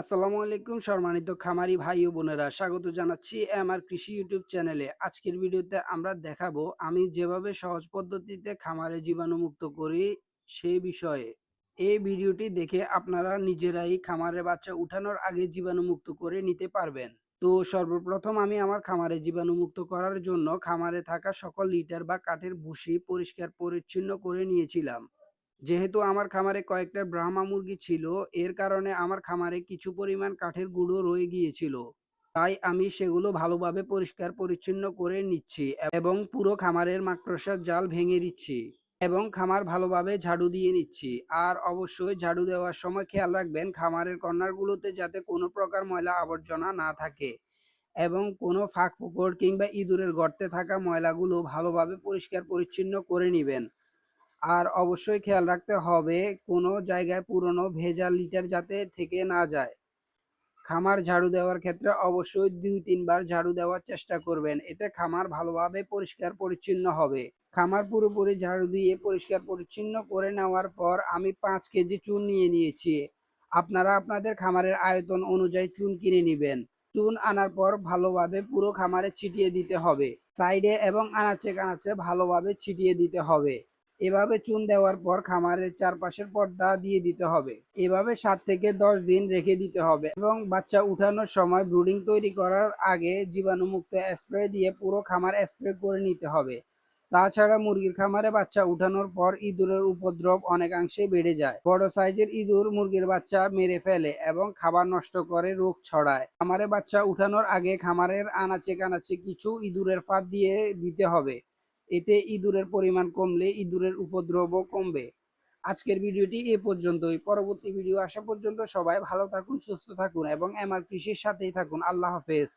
আসসালামু আলাইকুম সম্মানিত খামারি ভাই ও বোনেরা, স্বাগত জানাচ্ছি আমার কৃষি ইউটিউব চ্যানেলে। আজকের ভিডিওতে আমরা দেখাবো আমি যেভাবে সহজ পদ্ধতিতে খামারে জীবাণুমুক্ত করি সেই বিষয়ে। এই ভিডিওটি দেখে আপনারা নিজেরাই খামারে বাচ্চা উঠানোর আগে জীবাণুমুক্ত করে নিতে পারবেন। তো সর্বপ্রথম আমি আমার খামারে জীবাণুমুক্ত করার জন্য খামারে থাকা সকল লিটার বা কাঠের ভুসি পরিষ্কার পরিচ্ছন্ন করে নিয়েছিলাম। যেহেতু আমার খামারে কয়েকটা ব্রাহ্মা মুরগি ছিল, এর কারণে আমার খামারে কিছু পরিমাণ কাঠের গুঁড়ো রয়ে গিয়েছিল। তাই আমি সেগুলো ভালোভাবে পরিষ্কার পরিচ্ছন্ন করে নিচ্ছি এবং পুরো খামারের মাকড়সার জাল ভেঙে দিচ্ছি এবং খামার ভালোভাবে ঝাড়ু দিয়ে নিচ্ছি। আর অবশ্যই ঝাড়ু দেওয়ার সময় খেয়াল রাখবেন, খামারের কর্নারগুলোতে যাতে কোনো প্রকার ময়লা আবর্জনা না থাকে এবং কোনো ফাঁক ফোকর কিংবা ইঁদুরের গর্তে থাকা ময়লাগুলো ভালোভাবে পরিষ্কার পরিচ্ছন্ন করে নেবেন। আর অবশ্যই খেয়াল রাখতে হবে কোনো জায়গায় পুরনো ভেজাল লিটার যাতে থেকে না যায়। খামার ঝাড়ু দেওয়ার ক্ষেত্রে অবশ্যই দুই, তিনবার ঝাড়ু দেওয়ার চেষ্টা করবেন। এতে খামার ভালোভাবে পরিষ্কার পরিচ্ছন্ন হবে। খামার পুরোপুরি ঝাড়ু দিয়ে পরিষ্কার পরিচ্ছন্ন করে নেওয়ার পর আমি পাঁচ কেজি চুন নিয়ে নিয়েছি। আপনারা আপনাদের খামারের আয়তন অনুযায়ী চুন কিনে নেবেন। চুন আনার পর ভালোভাবে পুরো খামারে ছিটিয়ে দিতে হবে। সাইডে এবং আনাচে কানাচে ভালোভাবে ছিটিয়ে দিতে হবে। এভাবে চুন দেওয়ার পর খামারের চারপাশের পর্দা দিয়ে দিতে হবে। এভাবে সাত থেকে দশ দিন রেখে দিতে হবে এবং বাচ্চা উঠানোর সময় ব্রুডিং তৈরি করার আগে জীবাণুমুক্ত স্প্রে দিয়ে পুরো খামার স্প্রে করে নিতে হবে। তাছাড়া মুরগির খামারে বাচ্চা উঠানোর পর ইঁদুরের উপদ্রব অনেকাংশে বেড়ে যায়। বড় সাইজের ইঁদুর মুরগির বাচ্চা মেরে ফেলে এবং খাবার নষ্ট করে রোগ ছড়ায়। খামারে বাচ্চা উঠানোর আগে খামারের আনাচে কানাচে কিছু ইঁদুরের ফাঁদ দিয়ে দিতে হবে। এতে ইঁদুরের পরিমাণ কমলে ইঁদুরের উপদ্রব কমবে। আজকের ভিডিওটি এ পর্যন্তই। পরবর্তী ভিডিও আসা পর্যন্ত সবাই ভালো থাকুন, সুস্থ থাকুন এবং এমআর কৃষির সাথেই থাকুন। আল্লাহ হাফেজ।